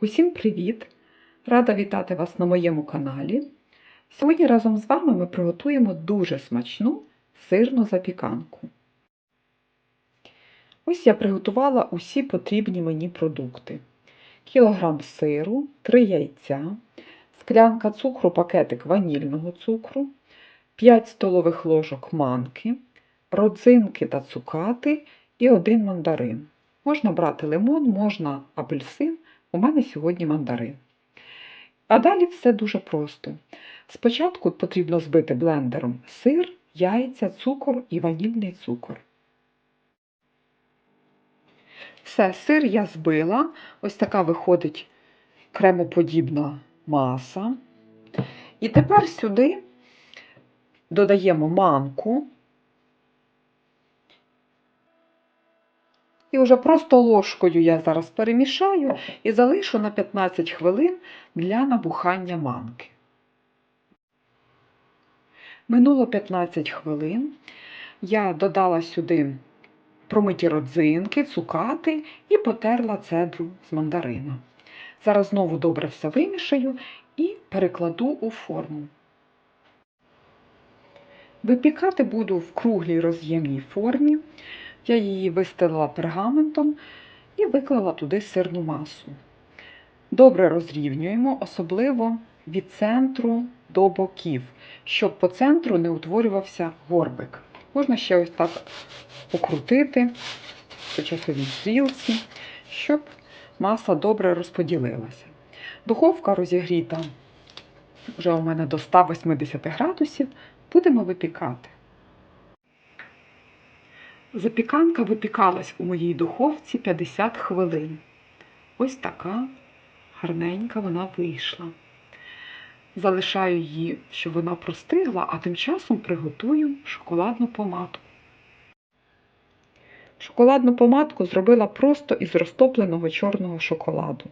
Усім привіт! Рада вітати вас на моєму каналі. Сьогодні разом з вами ми приготуємо дуже смачну сирну запіканку. Ось я приготувала усі потрібні мені продукти: кілограм сиру, 3 яйця, склянка цукру, пакетик ванільного цукру, 5 столових ложок манки, родзинки та цукати і один мандарин. Можна брати лимон, можна апельсин. У мене сьогодні мандарин. А далі все дуже просто. Спочатку потрібно збити блендером сир, яйця, цукор і ванільний цукор. Все, сир я збила. Ось така виходить кремоподібна маса. І тепер сюди додаємо манку. І вже просто ложкою я зараз перемішаю і залишу на 15 хвилин для набухання манки. Минуло 15 хвилин. Я додала сюди промиті родзинки, цукати і потерла цедру з мандарина. Зараз знову добре все вимішаю і перекладу у форму. Випікати буду в круглій роз'ємній формі. Я її вистелила пергаментом і виклала туди сирну масу. Добре розрівнюємо, особливо від центру до боків, щоб по центру не утворювався горбик. Можна ще ось так покрутити по часовій стрілці, щоб маса добре розподілилася. Духовка розігріта вже у мене до 180 градусів. Будемо випікати. Запіканка випікалась у моїй духовці 50 хвилин. Ось така гарненька вона вийшла. Залишаю її, щоб вона простигла, а тим часом приготую шоколадну помадку. Шоколадну помадку зробила просто із розтопленого чорного шоколаду.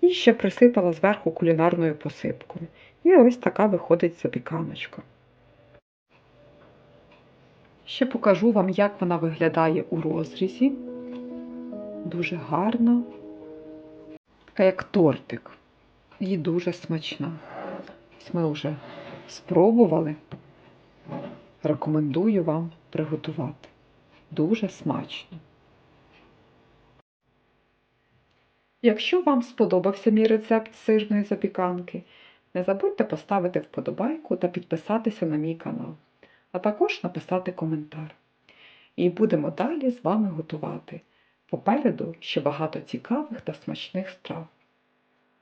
І ще присипала зверху кулінарною посипкою. І ось така виходить запіканочка. Ще покажу вам, як вона виглядає у розрізі. Дуже гарна, така як тортик. І дуже смачна. Ось ми вже спробували. Рекомендую вам приготувати. Дуже смачно. Якщо вам сподобався мій рецепт сирної запіканки, не забудьте поставити вподобайку та підписатися на мій канал а також написати коментар. І будемо далі з вами готувати. Попереду ще багато цікавих та смачних страв.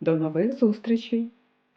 До нових зустрічей!